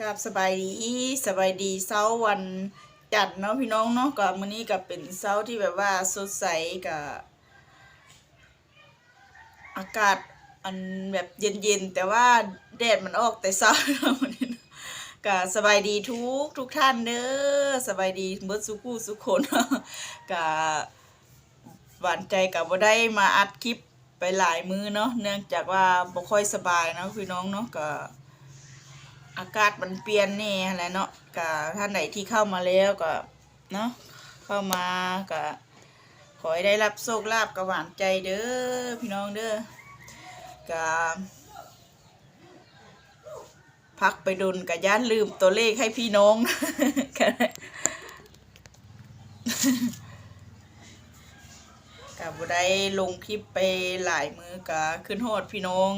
กับสบายดีสบายดีเช้าวันจัดเนาะพี่น้องเนาะกับมื้อนี้ก็เป็นเช้าที่แบบว่าสดใสกับอากาศอันแบบเย็นๆแต่ว่าแดดมันออกแต่เช้าเนาะมื้อนี้เนาะก็สบายดีทุกทุกท่านเด้อสบายดีเบิดสุขูสุขคนก็หวานใจกับบ่ได้มาอัดคลิปไปหลายมือเนาะเนื่องจากว่าบ่ค่อยสบายเนาะพี่น้องเนาะก็ อากาศมันเปลี่ยนนี่แหละเนาะกับท่านไหนที่เข้ามาแล้วก็เนาะเข้ามาก็ขอให้ได้รับโชคลาภกับหวานใจเด้อพี่น้องเด้อกับพักไปดนกับย่านลืมตัวเลขให้พี่น้องกกับบได้ลงคลิปไปหลายมือก็ขึ้นโหดพี่น้อง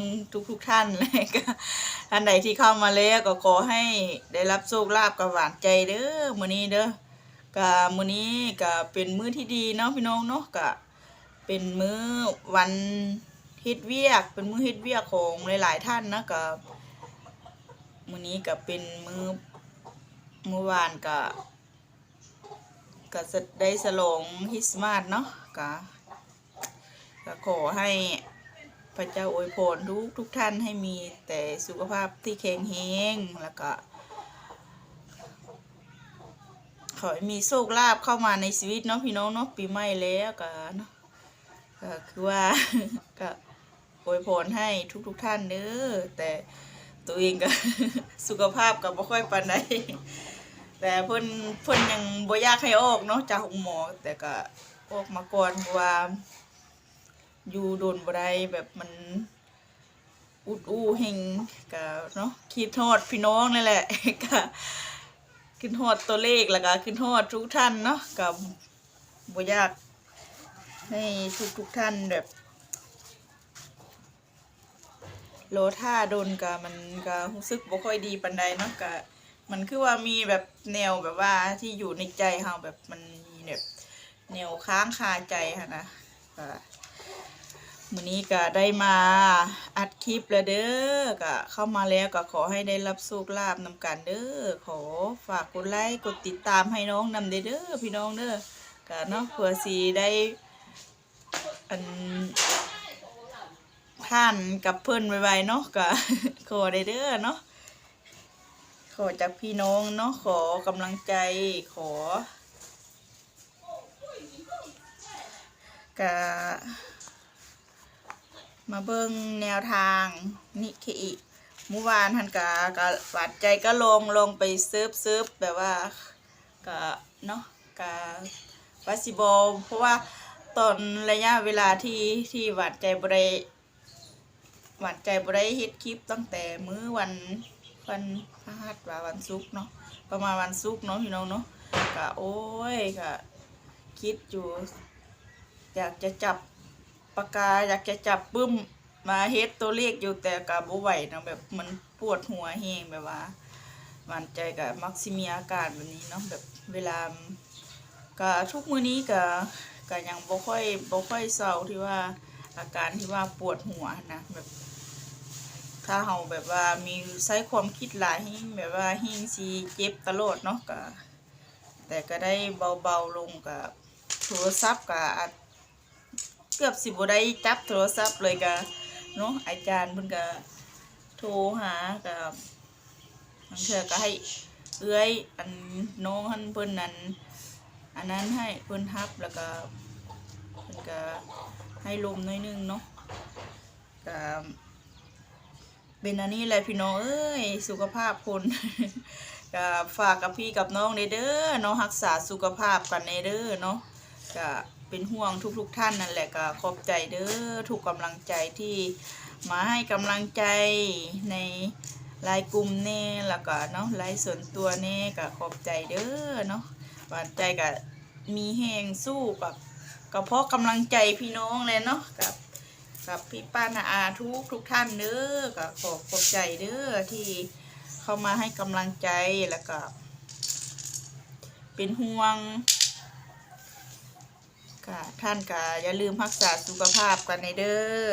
ทุกๆทท่านเลยก็ ท่านใดที่เข้ามาแล้วก็ขอให้ได้รับโชคลาภกับหวานใจเด้อมื้อนี้เด้อก็มื้อนี้ก็เป็นมื้อที่ดีเนาะพี่น้องเนาะก็เป็นมื้อวันเฮ็ดเวียก เป็นมื้อเฮ็ดเวียกของหลาย ๆ ท่านนะก็มื้อนี้ก็เป็นมื้อเมื่อวานก็ก็จะได้ฉลองคริสตมาสเนาะก็ก็ขอให้ พระเจ้าอวยพรทุกทุกท่านให้มีแต่สุขภาพที่แข็งแรงแล้วก็ ขอให้มีโชคลาภเข้ามาในชีวิตเนาะพี่น้องเนาะปีใหม่แล้วก็เนาะก็คือว่าก็อวยพรให้ทุกทุกท่านเด้อแต่ตัวเองก็สุขภาพก็บ่ค่อยปานใดแต่เพิ่นเพิ่นยังบ่อยากให้ออกเนาะจากหมอแต่ก็ออกมาก่อนว่า อยู่โดนบ่ได้แบบมันอุดอู้เฮงก็เนาะคิดฮอดพี่น้องนั่นแหละก็ขึ้นฮอดตัวเลขแล้วก็ขึ้นฮอดทุกท่านเนาะกับบ่อยากให้ทุกทุกท่านแบบ โลท่าโดนก็มันก็รู้สึกบ่ค่อยดีปานใดเนาะก็มันคือว่ามีแบบแนวแบบว่าที่อยู่ในใจเฮาแบบมันมีแบบแนวค้างคาใจหั่นนะ ก็วันนี้ก็ได้มาอัดคลิปแล้วเด้อก็เข้ามาแล้วก็ขอให้ได้รับโชคลาภนำกันเด้อขอฝากกดไลค์กดติดตามให้น้องนำเด้อเด้อพี่น้องเด้อก็เนาะเผื่อสีได้อันท่านกับเพื่อนไวๆเนาะก็ขอได้เด้อเนาะขอจากพี่น้องเนาะขอกำลังใจขอก็ มาเบิ่งแนวทางนิเคอิเมื่อวานทันกากะหวาดใจก็ลงลงไปซิร์ฟเซิร์ฟแบบว่ากะเนาะกะวาซิบอเพราะว่าตอนระยะเวลาที่ที่หวาดใจบได้หวาดใจบได้เฮ็ดคลิปตั้งแต่มื้อวันวันพฤหัสว่าวันศุกร์เนาะประมาณวันศุกร์เนาะพี่น้องเนาะกะโอ้ยกะคิดอยู่อยากจะจับ ปากกาอยากจะจับปึ้มมาเฮ็ดตัวเลขอยู่แต่กับบ่ไหวเนาะแบบมันปวดหัวแฮงแบบว่า มันใจกับมักซิมีอาการแบบนี้เนาะแบบเวลาก็ทุกมือนี้ก็ก็ยังบ่ค่อยบ่ค่อยเศร้าที่ว่าอาการที่ว่าปวดหัวนะแบบ ถ้าเฮาแบบว่ามีใช้ความคิดหลายแฮงแบบว่าแฮงสิเจ็บตลอดเนาะก็แต่ก็ได้เบาๆลงกับโทรศัพท์ก็อาจ เกือบสิบได้จับโทรศัพท์เลยกะเนาะอาจารย์เพิ่นก็โทรหากับบางเทื่อก็ให้เอื้อยอันน้องหันเพิ่นนั้นอันนั้นให้เพิ่นทับแล้วก็เพิ่นก็ให้ลมน้อยนึงเนาะก็เป็นอันนี้แหละพี่น้องเอ้ยสุขภาพคนก็ฝากกับพี่กับน้องเด้อเด้อเนาะรักษาสุขภาพกันในเด้อเนาะก็ เป็นห่วงทุกๆทท่านนั่นแหละก็ขอบใจเด้อทุกกำลังใจที่มาให้กำลังใจในลน์กลุ่มเน่แล้วก็เนาะลน์ส่วนตัวเน่ก็ขอบใจเด้อเนาะหวานใจก็มีแหงสู้กับก็เพราะกำลังใจพี่น้องเลยเนาะกับกับพี่ป้านาอาทุกทุกท่านเด้อก็ขอบขอบใจเด้อที่เข้ามาให้กำลังใจแล้วก็เป็นห่วง ค่ะท่านก็อย่าลืมรักษาสุขภาพกันในเด้อ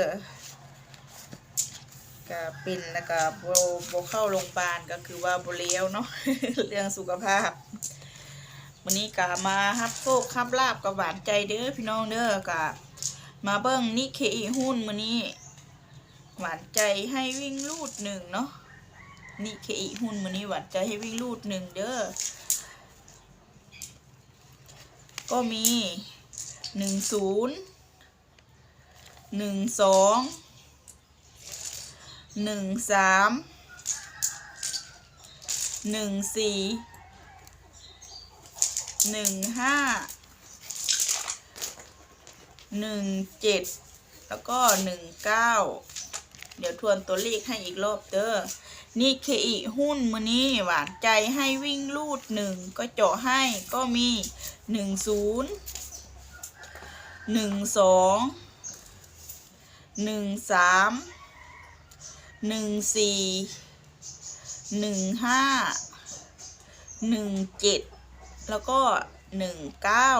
ก็เป็นแล้วก็บ่บ่เข้าโรงพยาบาลก็คือว่าโบเลี้ยวเนาะเรื่องสุขภาพวันนี้ก็มาฮับโชคฮับลาบกับหวานใจเด้อพี่น้องเด้อก็มาเบิ่งนิเคอีหุ้นมื้อนี้ หวานใจให้วิ่งลูดหนึ่งเนาะนิเคอีหุ้นมื้อนี้หวานใจให้วิ่งลูดหนึ่งเด้อก็มี หนึ่งศูนย์หนึ่งสองหนึ่งสามหนึ่งสี่หนึ่งห้าหนึ่งเจ็ดแล้วก็หนึ่งเก้าเดี๋ยวทวนตัวเลขให้อีกรอบเด้อนี่เคอีหุ้นมือนี้หวานใจให้วิ่งลูดหนึ่งก็เจาะให้ก็มีหนึ่งศูนย์ หนึ่งสองหนึ่งสามหนึ่งสี่หนึ่งห้าหนึ่งเจ็ดแล้วก็หนึ่งเก้า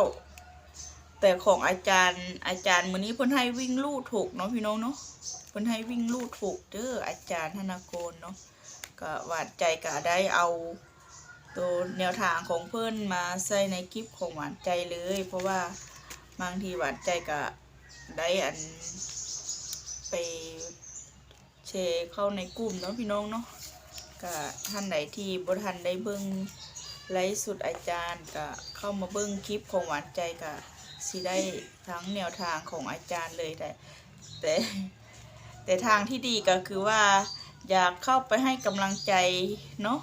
แต่ของอาจารย์อาจารย์มือนี้เพิ่นให้วิ่งลูดถูกเนาะพี่น้องเนาะเพิ่นให้วิ่งลูดถูกเด้ออาจารย์ธนากรเนาะก็หวานใจก็ได้เอาตัวแนวทางของเพิ่นมาใส่ในคลิปของหวานใจเลย เพราะว่า บางทีหวานใจก็ได้อันไปแชร์เข้าในกลุ่มเนาะพี่น้องเนาะก็ท่านใดที่บ่ทันได้เบิ่งไลฟ์สุดอาจารย์ก็เข้ามาเบิ่งคลิปของหวานใจก็สิได้ทั้งแนวทางของอาจารย์เลยแต่แต่แต่ทางที่ดีก็คือว่าอยากเข้าไปให้กำลังใจเนาะ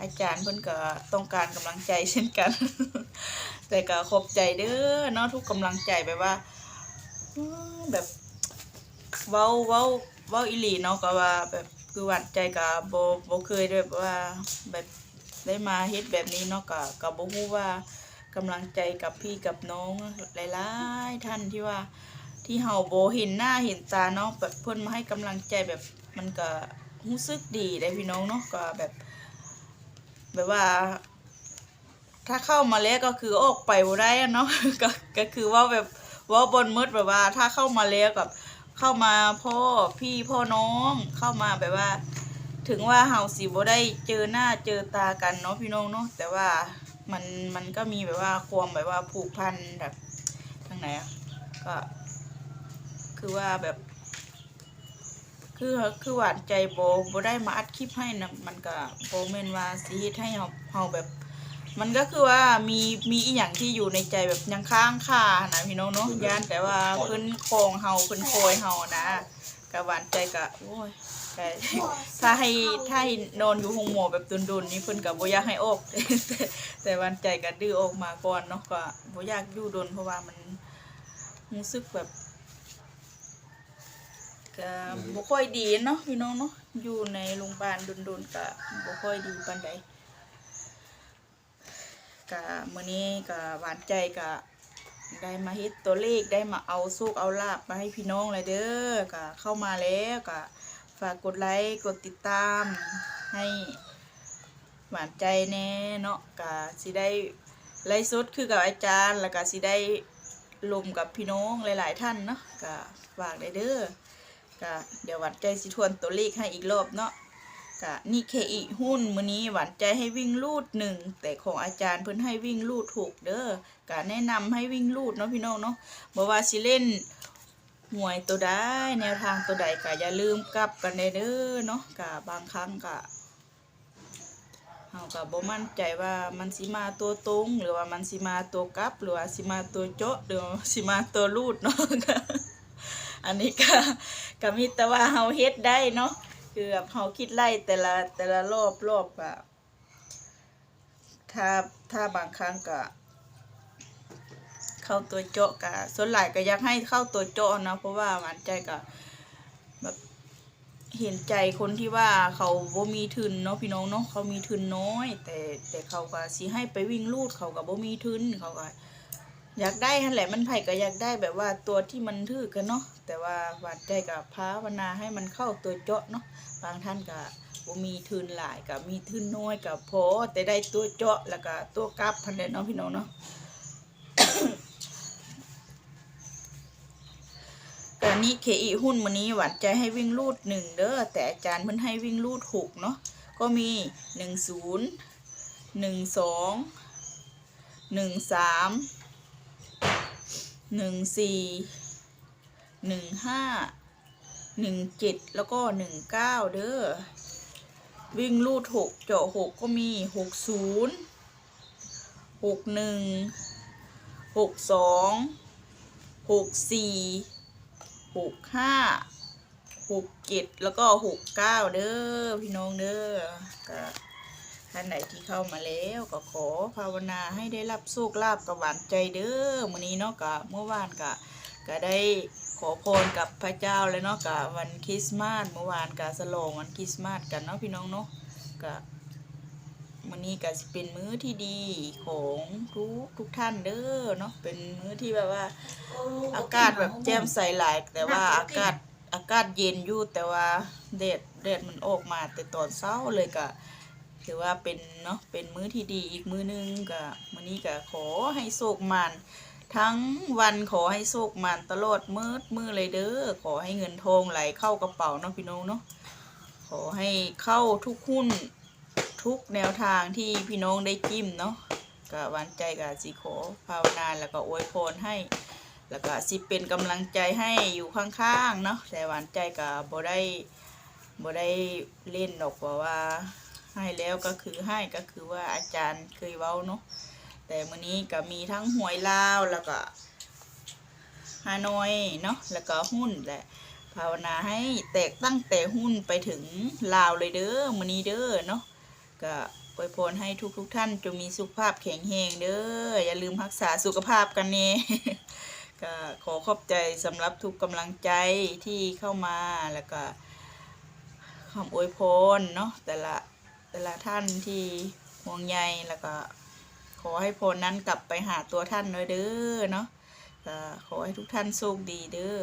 อาจารย์เพิ่นก็ต้องการกำลังใจเช่นกัน แต่ก็ขอบใจเด้อเนาะทุกกำลังใจแบบว่าแบบเว้าเว้าเว้าอีหลีเนาะก็ว่าแบบคือหวั่นใจก็บ่บ่เคยแบบว่าแบบได้มาเฮ็ดแบบนี้เนาะก็ก็บ่ฮู้ว่ากำลังใจกับพี่กับน้องหลายๆท่านที่ว่าที่เฮาโบเห็นหน้าเห็นตาเนาะแบบเพิ่นมาให้กำลังใจแบบมันก็รู้สึกดีได้พี่น้องเนาะก็แบบ แบบว่า ถ้าเข้ามาแล้วก็คือออกไปบ่ได้เนาะก็ก็คือว่าแบบว่าบนมืดแบบว่า ถ้าเข้ามาแล้วกับเข้ามาพ่อพี่พ่อน้องเข้ามาแบบว่า ถึงว่าเฮาสิบ่ได้เจอหน้าเจอตากันเนาะพี่น้องเนาะแต่ว่ามันมันก็มีแบบว่าความแบบว่าผูกพันแบบทางไหนอะก็ คือว่าแบบ คือคือหวานใจโบโบได้มาอัดคลิปให้นะมันก็โบเมนว่าสิเฮ็ดให้เฮาเฮาแบบ มันก็คือว่ามีมีอีหยังที่อยู่ในใจแบบยังค้างคานะพี่น้องเนาะย่านแต่ว่าเพิ่นคองเฮาเพิ่นโคยเฮานะก็หวานใจก็โอ้ยแต่ถ้าให้ถ้าให้นอนอยู่ห้องหมอแบบดุนๆนี่เพิ่นก็บ่อยากให้ออก แต่แต่หวานใจก็ดื้อออกมาก่อนเนาะก็บ่อยากอยู่ดนเพราะว่ามันรู้สึกแบบก็บ่ค่อยดีเนาะพี่น้องเนาะอยู่ในโรงพยาบาลดุนๆก็บ่ค่อยดีปานใด ก็มื้อนี้ก็หวานใจก็ได้มาเฮ็ดตัวเลขได้มาเอาสุกเอาลาบมาให้พี่น้องเลยเด้อก็เข้ามาแล้วก็ฝากกดไลค์กดติดตามให้หวานใจแน่เนาะก็สิได้ไลฟ์สดคือกับอาจารย์ แล้วก็สิได้ลมกับพี่น้องหลาย ๆ ท่านเนาะก็ฝากได้เด้อก็เดี๋ยวหวานใจสิทวนตัวเลขให้อีกรอบเนาะ ก็นี่เคอีหุ้นมื้อนี้หวานใจให้วิ่งลูดหนึ่งแต่ของอาจารย์เพิ่นให้วิ่งลูดถูกเด้อก็แนะนำให้วิ่งลูดเนาะพี่น้องเนาะบ่ว่าสิเล่นหวยตัวใดแนวทางตัวใดก็อย่าลืมกลับกันเด้อเนาะก็บางครั้งก็เฮาก็บ่มั่นใจว่ามันสิมาตัวตรงหรือว่ามันสิมาตัวกลับ หรือว่าสิมาตัวเจาะหรือว่าสิมาตัวลูดเนาะอันนี้ก็ก็มีแต่ว่าเฮาเฮ็ดได้เนาะ คือแบบเฮาคิดไล่แต่ละแต่ละรอบรอบอะถ้าถ้าบางครั้งก็ เข้าตัวเจาะก็ส่วนหลายก็อยากให้เข้าตัวเจะนะเพราะว่าหวานใจก็แบบเห็นใจคนที่ว่าเขาบ่มีทุนเนาะพี่น้องเนาะเขามีทุนน้อย แต่แต่เขาก็สิให้ไปวิ่งลูดเขาก็บ่มีทุนเขาก็ อยากได้นั่นแหละมันไผ่ก็อยากได้แบบว่าตัวที่มันถือกันเนาะแต่ว่าหวานใจกับภาวนาให้มันเข้าตัวเจาะเนาะบางท่านก็บ่มีทุนหลายกับมีทุนน้อยกับพอแต่ได้ตัวเจาะแล้วก็ตัวกลับพันเดเนาะพี่น้องเนาะก็นี้เคอีหุ้นวันนี้หวานใจให้วิ่งรูดหนึ่งเด้อแต่อาจารย์เพิ่นให้วิ่งรูดหกเนาะก็มีหนึ่งศูนย์หนึ่งสองหนึ่งสาม หนึ่งสี่หนึ่งห้าหนึ่งเจ็ดแล้วก็หนึ่งเก้าเด้อวิ่งรูดหกเจาะหกก็มีหกศูนย์หกหนึ่งหกสองหกสี่หกห้าหกเจ็ดแล้วก็หกเก้าเด้อพี่น้องเด้อก็ ท่านไหนที่เข้ามาแล้วก็ขอภาวนาให้ได้รับโชคลาภกับหวานใจเด้อมื้อนี้เนาะกะเมื่อวานกะก็ได้ขอพรกับพระเจ้าแล้วเนาะกะวันคริสต์มาสเมื่อวานกะสลองวันคริสต์มาสกันเนาะพี่น้องเนาะกะวันนี้ก็สิเป็นมื้อที่ดีของทุกทุกท่านเด้อเนาะเป็นมื้อที่แบบว่าอากาศแบบแจ่มใสหลายแต่ว่าอากาศอากาศเย็นอยู่แต่ว่าแดดแดดมันออกมาแต่ตอนเช้าเลยก็ ถือว่าเป็นเนาะเป็นมื้อที่ดีอีกมื้อนึงก็มื้อนี้ก็ขอให้โชคมันทั้งวันขอให้โชคมันตลอดมืดมือเลยเด้อขอให้เงินทองไหลเข้ากระเป๋าเนาะพี่น้องเนาะขอให้เข้าทุกหุ้นทุกแนวทางที่พี่น้องได้จิ้มเนาะก็หวานใจกับสิขอภาวนาแล้วก็อวยพรให้ แล้วก็สิเป็นกำลังใจให้อยู่ข้างๆเนาะแต่หวานใจกับบ่ได้บ่ได้เล่นดอกว่าว่า ให้แล้วก็คือให้ก็คือว่าอาจารย์เคยเว้าเนาะแต่มื้อนี้ก็มีทั้งหวยลาวแล้วก็ฮานอยเนาะแล้วก็หุ้นแหละภาวนาให้แตกตั้งแต่หุ้นไปถึงลาวเลยเด้อมื้อนี้เด้อเนาะก็อวยพรให้ทุกทุกๆท่านจงมีสุขภาพแข็งแรงเด้ออย่าลืมรักษาสุขภาพกันเน่ก็ขอขอบใจสำหรับทุกกำลังใจที่เข้ามาแล้วก็คำอวยพรเนาะแต่ละ แต่ละท่านที่ห่วงใยแล้วก็ ขอให้พรนั้นกลับไปหาตัวท่านเลยเด้อเนาะขอให้ทุกท่านโชคดีเด้อ